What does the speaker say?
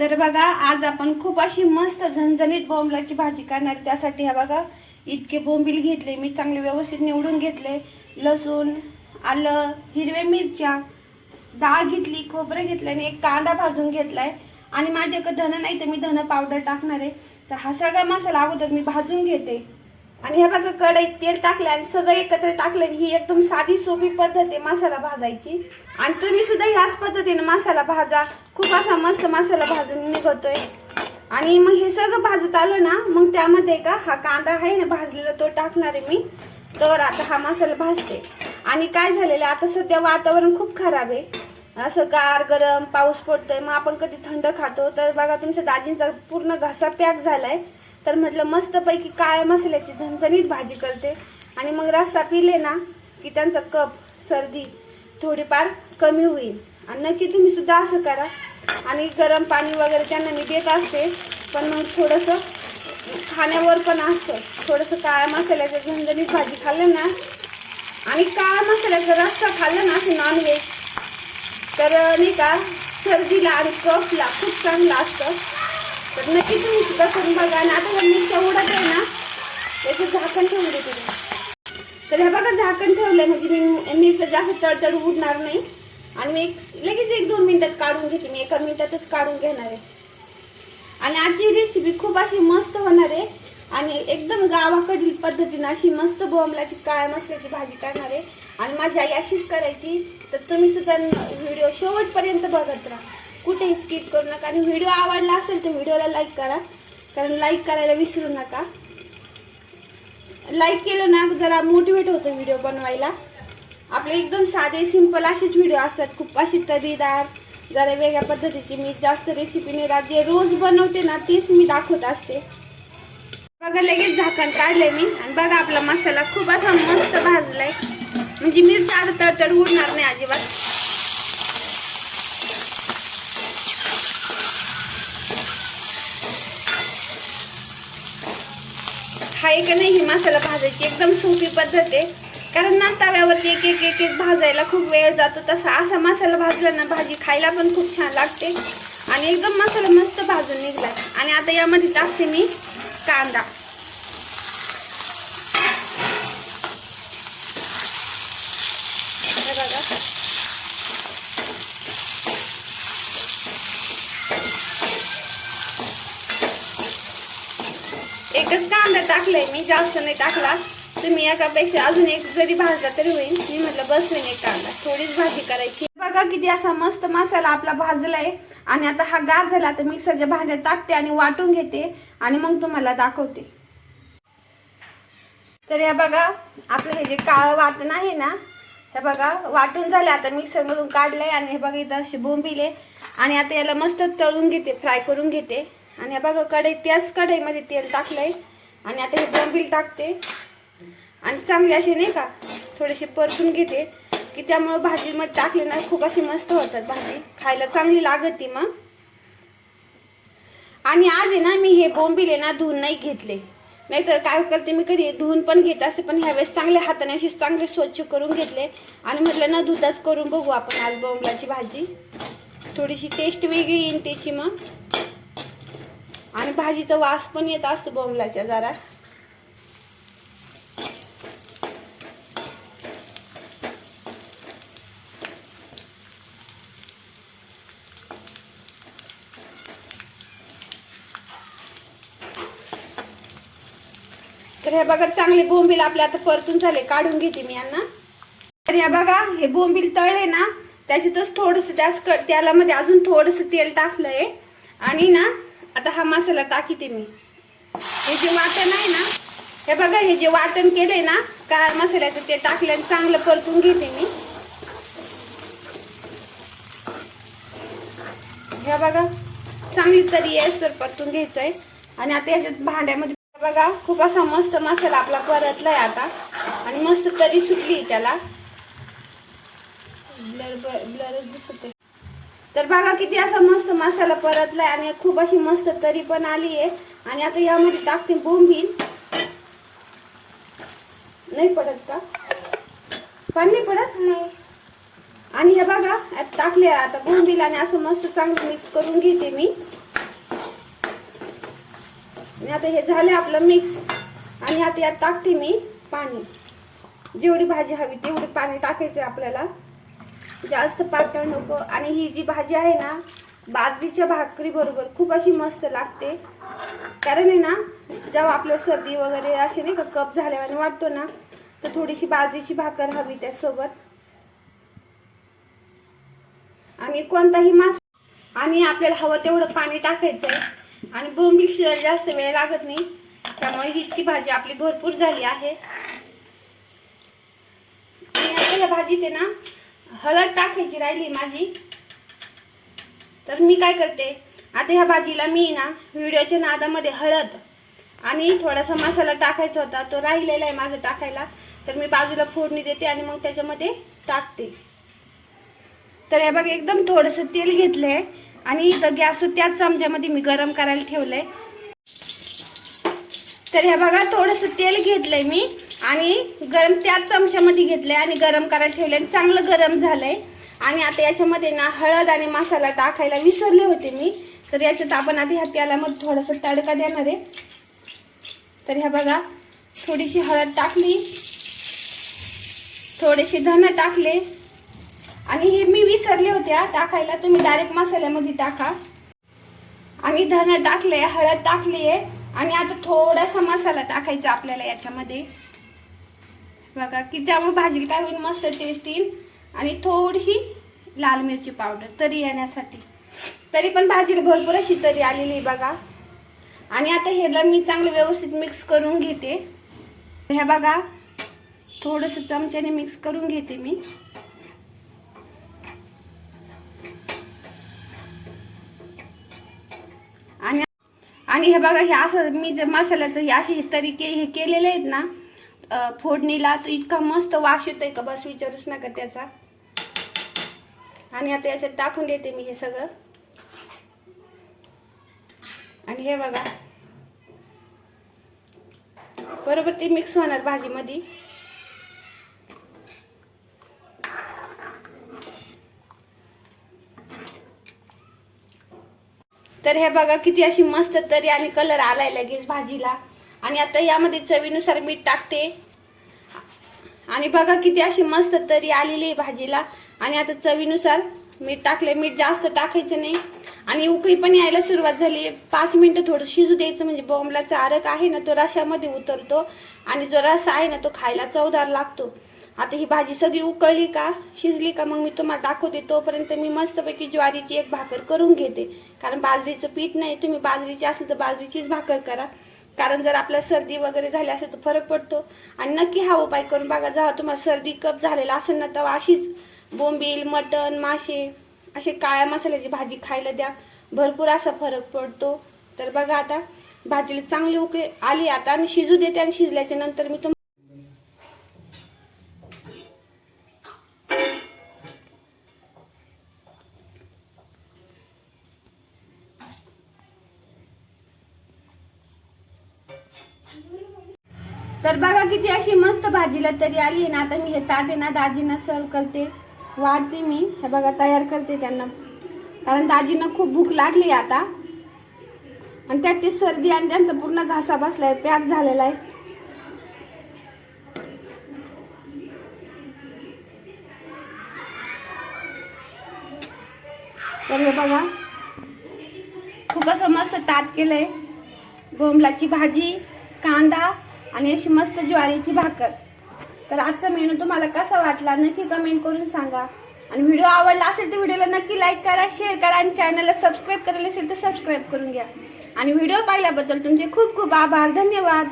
तर बघा आज आपण खूप अशी मस्त झणझणीत बोंबलाची भाजी करणार. त्यासाठी हा बघा इतके बोंबील घेतले. मी चांगले व्यवस्थित निवडून घेतले. लसूण आलं हिरव्या मिरच्या डाळ घेतली खोबरं घेतलं आणि एक कांदा भाजून घेतलाय. आणि माझ्याकडे धन नाही तर मी धन पावडर टाकणार आहे. तर हा सगळा मसाला अगोदर मी भाजून घेते. आणि हे बघा कढईत तेल टाकलं आणि सगळं एकत्र टाकलं आणि ही एकदम साधी सोपी पद्धत आहे मसाला भाजायची. आणि तुम्ही सुद्धा ह्याच पद्धतीने मसाला भाजा. खूप असा मस्त मसाला भाजून निघतोय. आणि मग हे सगळं भाजत आलं ना मग त्यामध्ये का हा कांदा आहे ना भाजलेला तो टाकणार आहे मी. तर आता हा मसाला भाजते. आणि काय झालेलं आहे, आता सध्या वातावरण खूप खराब आहे. असं गार गरम पाऊस पडतोय. मग आपण कधी थंड खातो. तर बघा तुमच्या दाजींचा पूर्ण घसा पॅक झालाय. तर म्हटलं मस्तपैकी काळ्या मसाल्याची झणझणीत भाजी करते. आणि मग रस्सा पिले ना की त्यांचा कप सर्दी थोडीफार कमी होईल. आणि नक्की तुम्ही सुद्धा असं करा. आणि गरम पाणी वगैरे त्यांना मी देत असते पण मग थोडंसं खाण्यावर पण असतं. थोडंसं काळ्या मसाल्याचं झणझणीत भाजी खाल्लं ना आणि काळा मसाल्याचा रस्सा खाल्ला ना असं नॉनव्हेज तर नाही का सर्दीला आणि कफला खूप चांगलं असतं. तर नक्की तुम्ही सुद्धा करून बघा. आणि आता ह्या मिरच्या उडत आहे ना याचं झाकण ठेवून देते तर हे बघा झाकण ठेवलं म्हणजे मी मिरचं जास्त तडतड उडणार नाही. आणि मी एक लगेच एक दोन मिनिटात काढून घेते. मी एका मिनिटातच काढून घेणार आहे. आणि आजची रेसिपी खूप अशी मस्त होणार आहे. आणि एकदम गावाकडील पद्धतीनं अशी मस्त बोंबलाची काळ्या मसल्याची भाजी करणार आहे. आणि माझी आई अशीच करायची. तर तुम्ही सुद्धा व्हिडिओ शेवटपर्यंत बघत राहा. कुठेही स्किप करू नका. आणि व्हिडिओ आवडला असेल तर व्हिडिओला लाईक करा. कारण लाईक करायला विसरू नका. लाईक केलं ना जरा मोटिवेट होतं व्हिडिओ बनवायला. आपले एकदम साधे सिंपल असेच व्हिडिओ असतात. खूप अशी तरीदार जरा वेगळ्या पद्धतीची. मी जास्त रेसिपी नाही जे रोज बनवते ना तीच मी दाखवत असते. बघा लगेच झाकण काढले मी. आणि बघा आपला मसाला खूप असा मस्त भाजलाय. म्हणजे मिरची आता तडतड उडणार नाही अजिबात. आहे का नाही ही मसाला भाजायची एकदम सोपी पद्धत आहे. कारण ना तव्यावरती एक एक एक एक भाजायला खूप वेळ जातो. तसा असा मसाला भाजला ना भाजी खायला पण खूप छान लागते. आणि एकदम मसाला मस्त भाजून निघला आणि आता यामध्ये टाकते मी कांदा. बघा एकच कांदा टाकलंय मी जास्त नाही टाकला. तुम्ही एकापेक्षा अजून एक जरी भाजला तरी होईल. मी म्हटलं बस नाही एक कांदा थोडीच भाजी करायची. बघा किती असा मस्त मसाला आपला भाजलाय. आणि आता हा गार झाला आता मिक्सरच्या भांड्यात टाकते आणि वाटून घेते. आणि मग तुम्हाला दाखवते. तर ह्या बघा आपलं हे जे काळं वाटण आहे ना हे बघा वाटून झाले. आता मिक्सर मधून काढलंय आणि हे बघा इथं असे बोंबिले आणि आता याला मस्त तळून घेते फ्राय करून घेते. आणि हे बघा कढई त्याच कढईमध्ये तेल टाकलंय. आणि आता हे बोंबील टाकते. आणि चांगले असे नाही का थोडेसे परतून घेते की त्यामुळं भाजीमध्ये टाकले ना खूप अशी मस्त होतात भाजी. खायला चांगली लागत ती मग. आणि आज आहे ना मी हे बोंबील आहे ना धुवून नाही घेतले. नाहीतर काय करते मी कधी धुवून पण घेत असते पण ह्यावेळेस चांगल्या हाताने असे चांगले स्वच्छ करून घेतले. आणि म्हटलं ना दुधाच करून बघू आपण आज बोंबलाची भाजी. थोडीशी टेस्ट वेगळी येईन त्याची मग. आणि भाजीचा वास पण येत असतो बोंबलाच्या जरा. तर हे बघा चांगले बोंबील आपले आता परतून झाले. काढून घेते मी यांना. तर हे बघा हे बोंबील तळले ना त्याच्यातच थोडस त्याच त्याला मध्ये अजून थोडस तेल टाकलंय. आणि ना आता हा मसाला टाकीते मी. हे जे वाटण आहे ना हे बघा हे जे वाटण केलंय ना का मसाल्याचं ते टाकल्याने चांगलं परतून घेते मी. हे बघा चांगली तरी आहे तर परतून घ्यायचंय. आणि आता याच्यात भांड्यामध्ये बघा खूप असा मस्त मसाला आपला परतलाय आता. आणि मस्त तरी सुटली त्याला. ब्लर ब्लरच दिसत तर बघा किती असा मस्त मसाला परतलाय आणि खूप अशी मस्त तरी पण आली आहे आणि आता यामध्ये टाकते बोंबील. नाही पडत का? पण नाही पडत? नाही. आणि हे बघा टाकले आता बोंबील आणि असं मस्त चांगलं मिक्स करून घेते मी. आणि आता हे झाले आपलं मिक्स आणि आता यात टाकते मी पाणी. जेवढी भाजी हवी तेवढी पाणी टाकायचं आपल्याला. जास्त पातळ नको. आणि ही जी भाजी आहे ना बाजरीच्या भाकरी बरोबर खूप अशी मस्त लागते. कारण आहे ना जेव्हा आपल्या सर्दी वगैरे असे नाही का कप झाल्याने वाटतो ना तर थोडीशी बाजरीची भाकर हवी त्यासोबत. आणि कोणताही मास आणि आपल्याला हवं तेवढं पाणी टाकायचं आहे आणि बोंबी शिजायला जास्त वेळ लागत नाही. त्यामुळे इतकी भाजी आपली भरपूर झाली आहे. आणि आपल्याला भाजीत आहे ना हळद टाकायची राहिली माझी. तर मी काय करते आता ह्या भाजीला मी ना व्हिडिओच्या नादामध्ये हळद आणि थोडासा मसाला टाकायचा होता तो राहिलेला आहे माझा टाकायला. तर मी बाजूला फोडणी देते आणि मग त्याच्यामध्ये टाकते. तर हे बघ एकदम थोडंसं तेल घेतलंय आणि इथं गॅस त्याच चमच्यामध्ये मी गरम करायला ठेवलंय. तर हे बघा थोडंसं तेल घेतलंय मी. आणि गरम त्याच चमच्यामध्ये घेतलंय आणि गरम करायला ठेवले आणि चांगलं गरम झालंय. आणि आता याच्यामध्ये ना हळद आणि मसाला टाकायला विसरले होते मी. तर याच्यात आपण आधी ह्या मग थोडासा तडका देणार आहे. तर ह्या बघा थोडीशी हळद टाकली. थोडेसे धन टाकले. आणि हे मी विसरले होते टाकायला तुम्ही डायरेक्ट मसाल्यामध्ये टाका. आणि धन टाकले हळद टाकली आहे आणि आता थोडासा मसाला टाकायचा आपल्याला याच्यामध्ये. बघा की त्यामुळे भाजी काय होईल? मस्त टेस्ट येईल. आणि थोडीशी लाल मिरची पावडर तरी येण्यासाठी. तरी पण भाजीला भरपूर अशी तरी आलेली आहे बघा. आणि आता ह्याला मी चांगलं व्यवस्थित मिक्स करून घेते. ह्या बघा थोडंसं चमच्याने मिक्स करून घेते मी. आणि आणि हे बघा हे असं मी जे मसाल्याचं हे असे तरी के हे केलेले आहेत ना फोडणीला तो इतका मस्त वास येतोय का बस विचारूच नका त्याचा. आणि आता याच्यात टाकून देते मी हे सगळं. आणि हे बघा. बरोबर ते मिक्स होणार भाजीमध्ये. तर हे बघा किती अशी मस्त तरी आणि कलर आलाय लगेच भाजीला. आणि आता यामध्ये चवीनुसार मीठ टाकते. आणि बघा किती अशी मस्त तरी आलेली आहे भाजीला. आणि आता चवीनुसार मीठ टाकले मीठ जास्त टाकायचं नाही. आणि उकळी पण यायला सुरुवात झाली. पाच मिनिटं थोडं शिजू द्यायचं. म्हणजे बोंबलाचा आरक आहे ना तो रशामध्ये उतरतो. आणि जो रस आहे ना तो खायला चवदार लागतो. आता ही भाजी सगळी उकळली का शिजली का मग मी तुम्हाला दाखवते. तोपर्यंत मी मस्तपैकी ज्वारीची एक भाकर करून घेते. कारण बाजरीचं पीठ नाही. तुम्ही बाजरीची असेल तर बाजरीचीच भाकर करा. कारण जर आपल्याला सर्दी वगैरे झाली असेल तर फरक पडतो. आणि नक्की हा उपाय करून बघा जेव्हा तुम्हाला सर्दी कप झालेला असेल ना तेव्हा अशीच बोंबील मटण मासे असे काळ्या मसाल्याची भाजी खायला द्या. भरपूर असा फरक पडतो. तर बघा आता भाजीला चांगली उकळी आली आता आणि शिजू देते आणि शिजल्याच्या नंतर मी तुम तर बघा किती अशी मस्त भाजीला तरी आली ना. आता मी हे ताटे ना दाजींना सर्व करते. वाढते मी. हे बघा तयार करते त्यांना. कारण दाजींना खूप भूक लागली आता. आणि त्यात ते सर्दी आणि त्यांचा पूर्ण घासा बसलाय पॅक झालेला आहे. तर हे बघा खूप असं मस्त ताट केलंय. बोंबलाची भाजी. कांदा आणि अशी मस्त ज्वारीची भाकर. तर आजचा मेनू तुम्हाला कसा वाटला नक्की कमेंट करून सांगा. आणि व्हिडिओ आवडला असेल तर व्हिडिओला नक्की लाईक करा शेअर करा आणि चॅनलला सबस्क्राईब करायला असेल तर सबस्क्राईब करून घ्या. आणि व्हिडिओ पाहिल्याबद्दल तुमचे खूप खूप आभार. धन्यवाद.